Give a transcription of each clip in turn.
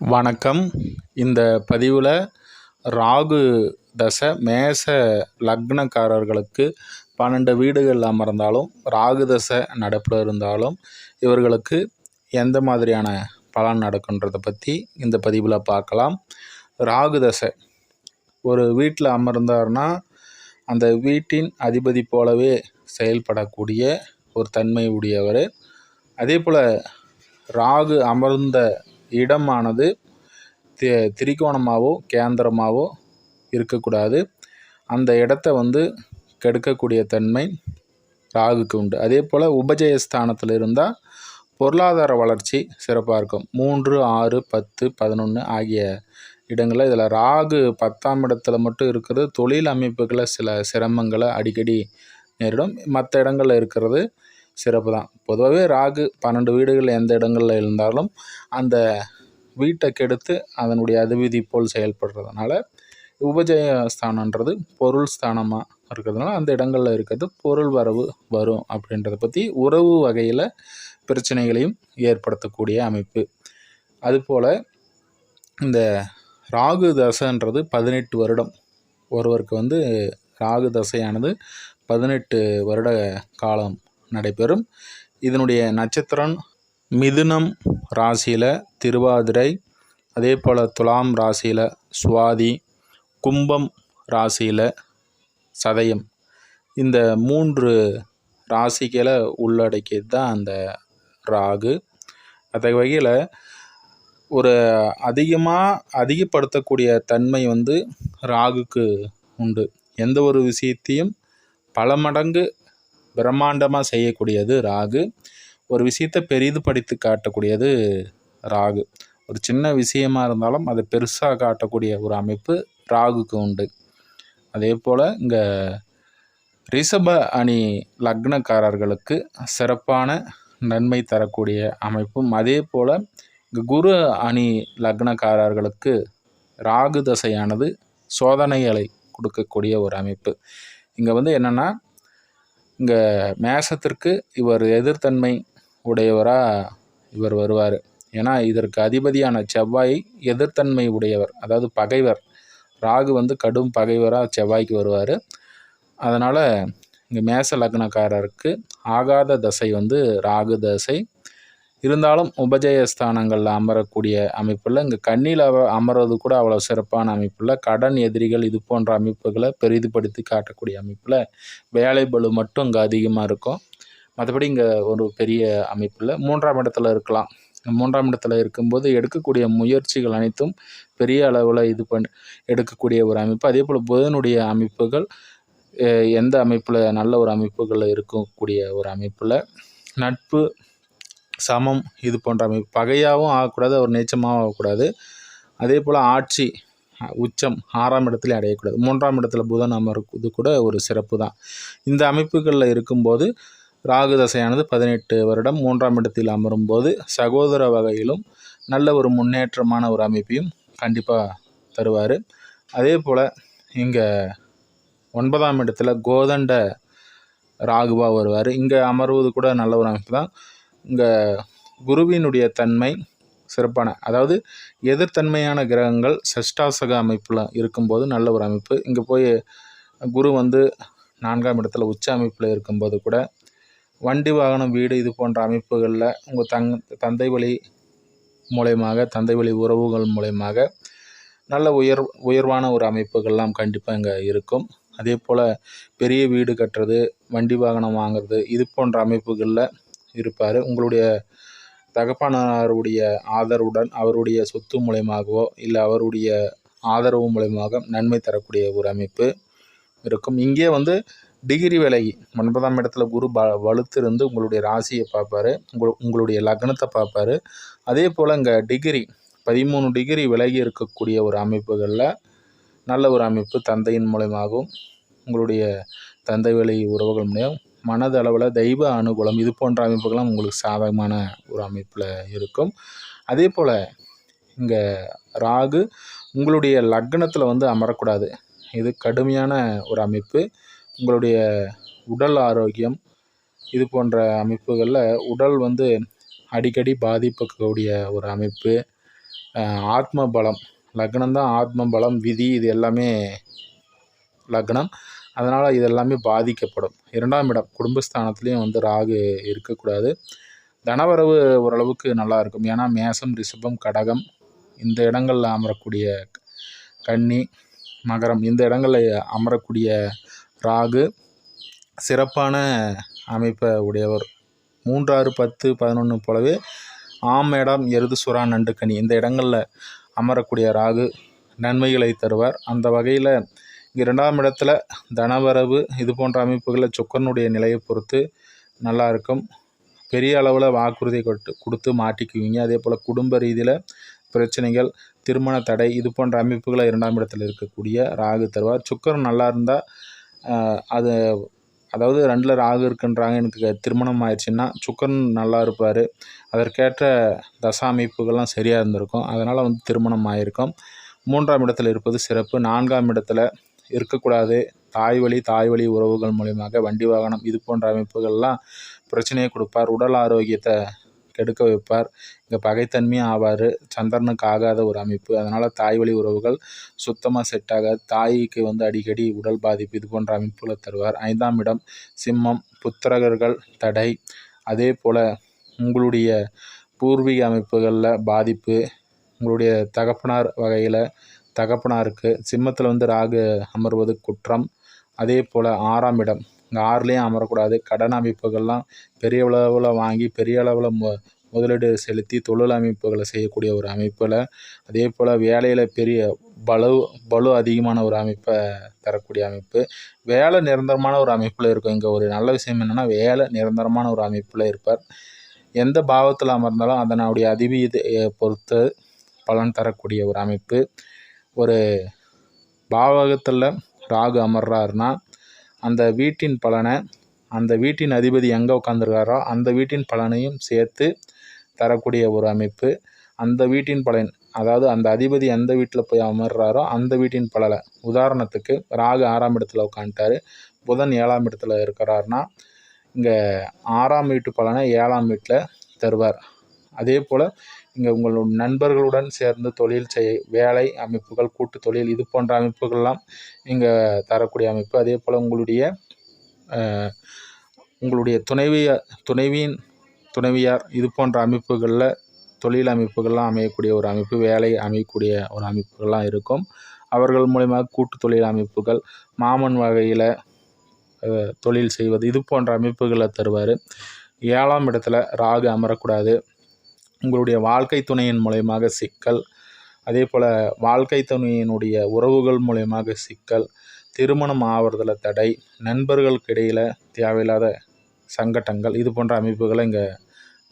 வணக்கம். இந்த பதிவில் ராகு தசை மேச லக்னக்காரர்களுக்கு பன்னெண்டு வீடுகள் அமர்ந்தாலும் ராகு தசை நடப்பில் இருந்தாலும் இவர்களுக்கு எந்த மாதிரியான பலன் நடக்குன்றதை பற்றி இந்த பதிவில் பார்க்கலாம். ராகு தசை ஒரு வீட்டில் அமர்ந்தார்னா அந்த வீட்டின் அதிபதி போலவே செயல்படக்கூடிய ஒரு தன்மை உடையவர். அதே போல் ராகு அமர்ந்த இடமானது தி திரிகோணமாகவோ கேந்திரமாகவோ இருக்கக்கூடாது. அந்த இடத்த வந்து கெடுக்கக்கூடிய தன்மை ராகுக்கு உண்டு. அதே போல் உபஜயஸ்தானத்தில் இருந்தால் பொருளாதார வளர்ச்சி சிறப்பாக இருக்கும். மூன்று ஆறு பத்து பதினொன்று ஆகிய இடங்களில் இதில் ராகு பத்தாம் இடத்துல மட்டும் இருக்கிறது. தொழில் அமைப்புகளை சில சிரமங்களை அடிக்கடி நேரிடும். மற்ற இடங்களில் இருக்கிறது சிறப்பு தான். பொதுவாகவே ராகு பன்னெண்டு வீடுகள் எந்த இடங்களில் இருந்தாலும் அந்த வீட்டை கெடுத்து அதனுடைய அதிபதி போல் செயல்படுறதுனால உபஜய ஸ்தானன்றது பொருள் ஸ்தானமாக இருக்கிறதுனால அந்த இடங்களில் இருக்கிறது பொருள் வரவு வரும் அப்படின்றத பற்றி உறவு வகையில் பிரச்சனைகளையும் ஏற்படுத்தக்கூடிய அமைப்பு. அதுபோல் இந்த ராகு தசைன்றது பதினெட்டு வருடம். ஒருவருக்கு வந்து ராகு தசையானது பதினெட்டு வருட காலம். நடைபெறும். இதனுடைய நட்சத்திரம் மிதுனம் ராசியில் திருவாதிரை அதே போல் துலாம் ராசியில் சுவாதி கும்பம் ராசியில் சதயம். இந்த மூன்று ராசிகளை உள்ளடக்கியது தான் அந்த ராகு. அந்த வகையில் ஒரு அதிகமாக அதிகப்படுத்தக்கூடிய தன்மை வந்து ராகுக்கு உண்டு. எந்த ஒரு விஷயத்தையும் பல மடங்கு பிரம்மாண்டமாக செய்யக்கூடியது ராகு. ஒரு விஷயத்தை பெரிதுபடுத்தி காட்டக்கூடியது ராகு. ஒரு சின்ன விஷயமா இருந்தாலும் அதை பெருசாக காட்டக்கூடிய ஒரு அமைப்பு ராகுக்கு உண்டு. அதே போல் இங்கே ரிஷப அணி லக்னக்காரர்களுக்கு சிறப்பான நன்மை தரக்கூடிய அமைப்பும். அதே போல் இங்கே குரு அணி லக்னக்காரர்களுக்கு ராகு தசையானது சோதனைகளை கொடுக்கக்கூடிய ஒரு அமைப்பு. இங்கே வந்து என்னென்னா இங்கே மேசத்திற்கு இவர் எதிர்த்தன்மை உடையவராக இவர் வருவார். ஏன்னா இதற்கு அதிபதியான செவ்வாய் எதிர்த்தன்மை உடையவர் அதாவது பகைவர். ராகு வந்து கடும் பகைவராக செவ்வாய்க்கு வருவார். அதனால் இங்கே மேச லக்னக்காரருக்கு ஆகாத தசை வந்து ராகு தசை இருந்தாலும் உபஜயஸ்தானங்களில் அமரக்கூடிய அமைப்பில் இங்கே கண்ணியில் அமர்வது கூட அவ்வளோ சிறப்பான அமைப்பில் கடன் எதிரிகள் இது போன்ற அமைப்புகளை பெரிதுபடுத்தி காட்டக்கூடிய அமைப்பில் வேலை பலு மட்டும் இங்கே அதிகமாக இருக்கும். மற்றபடி இங்கே ஒரு பெரிய அமைப்பில் மூன்றாம் இடத்துல இருக்கலாம். மூன்றாம் இடத்துல இருக்கும்போது எடுக்கக்கூடிய முயற்சிகள் அனைத்தும் பெரிய அளவில் இது பண் எடுக்கக்கூடிய ஒரு அமைப்பு. அதே போல் புதனுடைய அமைப்புகள் எந்த அமைப்பில் நல்ல ஒரு அமைப்புகளில் இருக்கக்கூடிய ஒரு அமைப்பில் நட்பு சமம் இது போன்ற அமைப்பு. பகையாகவும் ஆகக்கூடாது அவர் நீச்சமாகவும் ஆகக்கூடாது. அதே போல் ஆட்சி உச்சம் ஆறாம் இடத்துல அடையக்கூடாது. மூன்றாம் இடத்துல புதன் அமர்வது கூட ஒரு சிறப்பு தான். இந்த அமைப்புகளில் இருக்கும்போது ராகு தசையானது பதினெட்டு வருடம் மூன்றாம் இடத்தில் அமரும் போது சகோதர வகையிலும் நல்ல ஒரு முன்னேற்றமான ஒரு அமைப்பையும் கண்டிப்பாக தருவார். அதே போல் இங்கே ஒன்பதாம் இடத்துல கோதண்ட ராகுவாக வருவார். இங்கே அமர்வது கூட நல்ல ஒரு அமைப்பு தான். இங்கே குருவினுடைய தன்மை சிறப்பான அதாவது எதிர்த்தன்மையான கிரகங்கள் சஷ்டாசக அமைப்பில் இருக்கும்போது நல்ல ஒரு அமைப்பு. இங்கே போய் குரு வந்து நான்காம் இடத்துல உச்ச அமைப்பில் இருக்கும்போது கூட வண்டி வாகனம் வீடு இது போன்ற அமைப்புகளில் உங்கள் தங் தந்தை வழி மூலயமாக தந்தை வழி உறவுகள் மூலயமாக நல்ல உயர் உயர்வான ஒரு அமைப்புகள்லாம் கண்டிப்பாக இங்கே இருக்கும். அதே போல் பெரிய வீடு கட்டுறது வண்டி வாகனம் வாங்குறது இது போன்ற அமைப்புகளில் இருப்பார். உங்களுடைய தகப்பனாருடைய ஆதரவுடன் அவருடைய சொத்து மூலயமாகவோ இல்லை அவருடைய ஆதரவு மூலயமாக நன்மை தரக்கூடிய ஒரு அமைப்பு இருக்கும். இங்கே வந்து டிகிரி விலகி ஒன்பதாம் இடத்துல குரு ப வலுத்திருந்து உங்களுடைய ராசியை பார்ப்பாரு. உங்கள் உங்களுடைய லக்னத்தை பார்ப்பாரு. அதே போல் இங்கே டிகிரி பதிமூணு டிகிரி விலகி இருக்கக்கூடிய ஒரு அமைப்புகளில் நல்ல ஒரு அமைப்பு தந்தையின் மூலயமாகவும் உங்களுடைய தந்தை வழி உறவுகள் மூலியம் மனதளவில் தெய்வ அனுகூலம் இது போன்ற அமைப்புகள்லாம் உங்களுக்கு சாதகமான ஒரு அமைப்பில் இருக்கும். அதே போல் இங்கே ராகு உங்களுடைய லக்னத்தில் வந்து அமரக்கூடாது. இது கடுமையான ஒரு அமைப்பு. உங்களுடைய உடல் ஆரோக்கியம் இது போன்ற அமைப்புகளில் உடல் வந்து அடிக்கடி பாதிப்புக்கூடிய ஒரு அமைப்பு. ஆத்ம பலம் லக்னம் தான் ஆத்ம பலம் விதி இது எல்லாமே லக்னம். அதனால் இது எல்லாமே பாதிக்கப்படும். இரண்டாம் இடம் குடும்பஸ்தானத்துலேயும் வந்து ராகு இருக்கக்கூடாது. தனவரவு ஓரளவுக்கு நல்லா இருக்கும் ஏன்னா மேசம் ரிஷபம் கடகம் இந்த இடங்களில் அமரக்கூடிய கன்னி மகரம் இந்த இடங்களில் அமரக்கூடிய ராகு சிறப்பான அமைப்பை உடையவர். மூன்றாறு பத்து பதினொன்று போலவே ஆம் இடம் எருது சுறா நண்டுக்கனி இந்த இடங்களில் அமரக்கூடிய ராகு நன்மைகளை தருவார். அந்த வகையில் இரண்டாம் இடத்துல தனவரவு இது போன்ற அமைப்புகளில் சுக்கரனுடைய நிலையை பொறுத்து நல்லா இருக்கும். பெரிய அளவில் வாக்குறுதி கொட்டு கொடுத்து மாட்டிக்குவீங்க. அதே போல் குடும்ப ரீதியில் பிரச்சனைகள் திருமண தடை இது போன்ற அமைப்புகளை இரண்டாம் இடத்துல இருக்கக்கூடிய ராகு தருவார். சுக்கரன் நல்லா இருந்தால் அது அதாவது ரெண்டில் ராகு இருக்குன்றாங்க. எனக்கு திருமணம் ஆயிடுச்சுன்னா சுக்கரன் நல்லா இருப்பார். அதற்கேற்ற தசா அமைப்புகள்லாம் சரியாக இருந்திருக்கும். அதனால் வந்து திருமணம் ஆயிருக்கும். மூன்றாம் இடத்துல இருப்பது சிறப்பு. நான்காம் இடத்துல இருக்கக்கூடாது. தாய் வழி தாய் வழி உறவுகள் மூலியமாக வண்டி வாகனம் இது போன்ற அமைப்புகள்லாம் பிரச்சனையை கொடுப்பார். உடல் ஆரோக்கியத்தை கெடுக்க வைப்பார். இங்கே பகைத்தன்மையும் ஆவார். சந்திரனுக்கு ஆகாத ஒரு அமைப்பு. அதனால் தாய் வழி உறவுகள் சுத்தமாக செட் ஆகாது. தாய்க்கு வந்து அடிக்கடி உடல் பாதிப்பு இது போன்ற அமைப்புகளை தருவார். ஐந்தாம் இடம் சிம்மம் புத்திரகர்கள் தடை. அதே போல் உங்களுடைய பூர்வீக அமைப்புகளில் பாதிப்பு உங்களுடைய தகப்பனார் வகையில் தகப்பனாருக்கு சிம்மத்தில் வந்து ராகு அமர்வது குற்றம். அதே போல் ஆறாம் இடம். இங்கே ஆறுலேயும் அமரக்கூடாது. கடன் அமைப்புகள்லாம் பெரிய அளவில் வாங்கி பெரிய அளவில் மு முதலீடு செலுத்தி தொழில் அமைப்புகளை செய்யக்கூடிய ஒரு அமைப்பில் அதே போல் வேலையில் பெரிய பலு பலு அதிகமான ஒரு அமைப்பை தரக்கூடிய அமைப்பு. வேலை நிரந்தரமான ஒரு அமைப்பில் இருக்கும். இங்கே ஒரு நல்ல விஷயம் என்னென்னா வேலை நிரந்தரமான ஒரு அமைப்பில் இருப்பார். எந்த பாவத்தில் அமர்ந்தாலும் அதனுடைய அதிபதியை பொறுத்து பலன் தரக்கூடிய ஒரு அமைப்பு. ஒரு பாவகத்தில் ராகு அமர்றாருன்னா அந்த வீட்டின் பலனை அந்த வீட்டின் அதிபதி எங்கே உட்காந்துருக்காரோ அந்த வீட்டின் பலனையும் சேர்த்து தரக்கூடிய ஒரு அமைப்பு அந்த வீட்டின் பலன் அதாவது அந்த அதிபதி எந்த வீட்டில் போய் அமர்றாரோ அந்த வீட்டின் பலனை. உதாரணத்துக்கு ராகு ஆறாம் இடத்துல உட்காந்துட்டாரு புதன் ஏழாம் இடத்துல இருக்கிறாருன்னா இங்கே ஆறாம் வீட்டு பலனை ஏழாம் வீட்டில் தருவார். அதே போல் இங்கே உங்களோட நண்பர்களுடன் சேர்ந்து தொழில் செய் வேலை அமைப்புகள் கூட்டு தொழில் இது போன்ற அமைப்புகள்லாம் இங்கே தரக்கூடிய அமைப்பு. அதே போல் உங்களுடைய உங்களுடைய துணைவிய துணைவியின் துணைவியார் இது போன்ற அமைப்புகளில் தொழில் அமைப்புகள்லாம் அமையக்கூடிய ஒரு அமைப்பு வேலை அமையக்கூடிய ஒரு அமைப்புகள்லாம் இருக்கும். அவர்கள் மூலியமாக கூட்டு தொழில் அமைப்புகள் மாமன் வகையில் தொழில் செய்வது இது போன்ற அமைப்புகளை தருவார். ஏழாம் இடத்துல ராகு அமரக்கூடாது. உங்களுடைய வாழ்க்கை துணையின் மூலயமாக சிக்கல் அதே போல் வாழ்க்கை துணையினுடைய உறவுகள் மூலயமாக சிக்கல் திருமணம் ஆவறதில் தடை நண்பர்களுக்கு இடையில் தேவையில்லாத சங்கட்டங்கள் இது போன்ற அமைப்புகளை இங்கே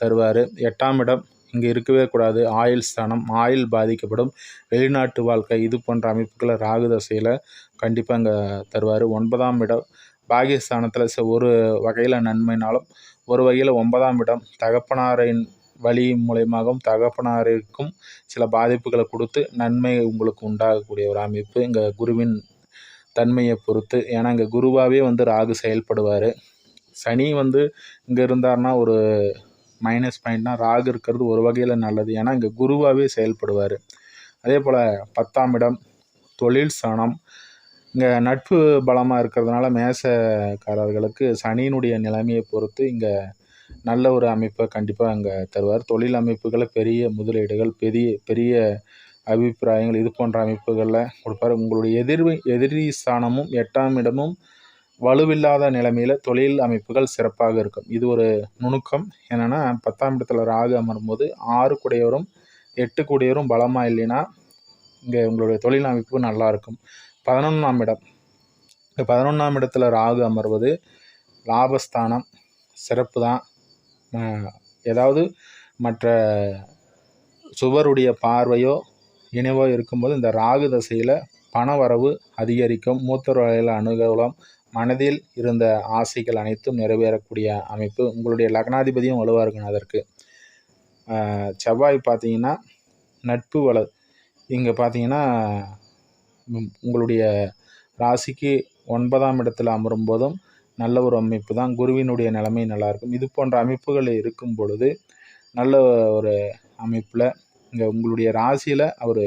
தருவார். எட்டாம் இடம் இங்கே இருக்கவே கூடாது. ஆயுள் ஸ்தானம் ஆயுள் பாதிக்கப்படும். வெளிநாட்டு வாழ்க்கை இது போன்ற அமைப்புகளை ராகு தசையில் கண்டிப்பாக இங்கே தருவார். ஒன்பதாம் இடம் பாகிஸ்தானத்தில் ஒரு வகையில் நன்மைனாலும் ஒரு வகையில் ஒன்பதாம் இடம் தகப்பனாரின் வழி மூலயமாகவும் தகப்பனாருக்கும் சில பாதிப்புகளை கொடுத்து நன்மை உங்களுக்கு உண்டாகக்கூடிய ஒரு அமைப்பு. இங்கே குருவின் தன்மையை பொறுத்து ஏன்னா இங்கே குருவாகவே வந்து ராகு செயல்படுவார். சனி வந்து இங்கே இருந்தார்னா ஒரு மைனஸ் பாயிண்ட்னா ராகு இருக்கிறது ஒரு வகையில் நல்லது. ஏன்னா இங்கே குருவாகவே செயல்படுவார். அதே போல் பத்தாம் இடம் தொழில் சனம் இங்கே நட்பு பலமாக இருக்கிறதுனால மேசக்காரர்களுக்கு சனியினுடைய நிலைமையை பொறுத்து இங்கே நல்ல ஒரு அமைப்பை கண்டிப்பாக அங்கே தருவார். தொழில் அமைப்புகளை பெரிய முதலீடுகள் பெரிய பெரிய அபிப்பிராயங்கள் இது போன்ற அமைப்புகளில் கொடுப்பார். உங்களுடைய எதிர்வு எதிரி ஸ்தானமும் எட்டாம் இடமும் வலுவில்லாத நிலைமையில் தொழில் அமைப்புகள் சிறப்பாக இருக்கும். இது ஒரு நுணுக்கம். என்னென்னா பத்தாம் இடத்துல ராகு அமரும்போது ஆறு கூடையவரும் எட்டு கூடையவரும் பலமாக இல்லைன்னா இங்கே உங்களுடைய தொழில் அமைப்பு நல்லா இருக்கும். பதினொன்றாம் இடம். இந்த பதினொன்றாம் இடத்துல ராகு அமர்வது லாபஸ்தானம் சிறப்பு தான் ஏதாவது மற்ற சுவருடைய பார்வையோ இணைவோ இருக்கும்போது இந்த ராகு தசையில் பண வரவு அதிகரிக்கும். வகையில் அனுகூலம் மனதில் இருந்த ஆசைகள் அனைத்தும் நிறைவேறக்கூடிய அமைப்பு. உங்களுடைய லக்னாதிபதியும் வலுவாக இருக்கணும் அதற்கு. செவ்வாய் பார்த்தீங்கன்னா நட்பு வள இங்கே பார்த்தீங்கன்னா உங்களுடைய ராசிக்கு ஒன்பதாம் இடத்தில் அமரும் போதும் நல்ல ஒரு அமைப்பு தான். குருவினுடைய நிலைமை நல்லாயிருக்கும் இது போன்ற அமைப்புகள் இருக்கும் பொழுது நல்ல ஒரு அமைப்பில் இங்கே உங்களுடைய ராசியில் அவர்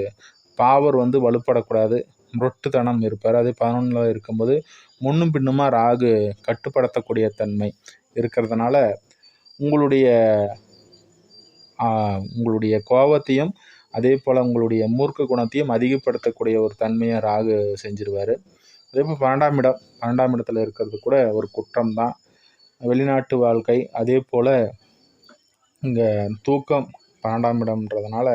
பாவர் வந்து வலுப்படக்கூடாது. முரட்டுத்தனம் இருப்பார். அதே பதினொன்றில் இருக்கும்போது முன்னும் பின்னுமா ராகு கட்டுப்படுத்தக்கூடிய தன்மை இருக்கிறதுனால உங்களுடைய உங்களுடைய கோபத்தையும் அதே போல் உங்களுடைய மூர்க்க குணத்தையும் அதிகப்படுத்தக்கூடிய ஒரு தன்மையை ராகு செஞ்சிருவார். அதே போல் பன்னெண்டாம் இடம் பன்னெண்டாம் இடத்துல இருக்கிறது கூட ஒரு குற்றம் தான் வெளிநாட்டு வாழ்க்கை அதே போல் இங்கே தூக்கம் பன்னெண்டாம் இடம்ன்றதுனால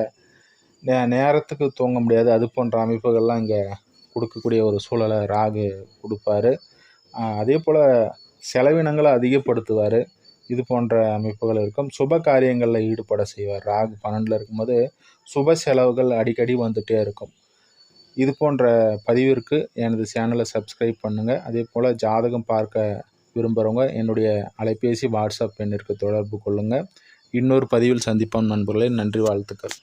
நே நேரத்துக்கு தூங்க முடியாது. அது போன்ற அமைப்புகள்லாம் இங்கே கொடுக்கக்கூடிய ஒரு சூழலை ராகு கொடுப்பாரு. அதே போல் செலவினங்களை அதிகப்படுத்துவார். இது போன்ற அமைப்புகள் இருக்கும். சுப காரியங்களில் ஈடுபட செய்வார். ராகு பன்னெண்டில் இருக்கும்போது சுப செலவுகள் அடிக்கடி வந்துகிட்டே இருக்கும். இது போன்ற பதிவிற்கு எனது சேனலை சப்ஸ்கிரைப் பண்ணுங்கள் அதே போல் ஜாதகம் பார்க்க விரும்புகிறவங்க என்னுடைய அலைபேசி வாட்ஸ்அப் எண்ணிற்கு தொடர்பு கொள்ளுங்கள் இன்னொரு பதிவில் சந்திப்போம் நண்பர்களே. நன்றி வாழ்த்துக்கள்.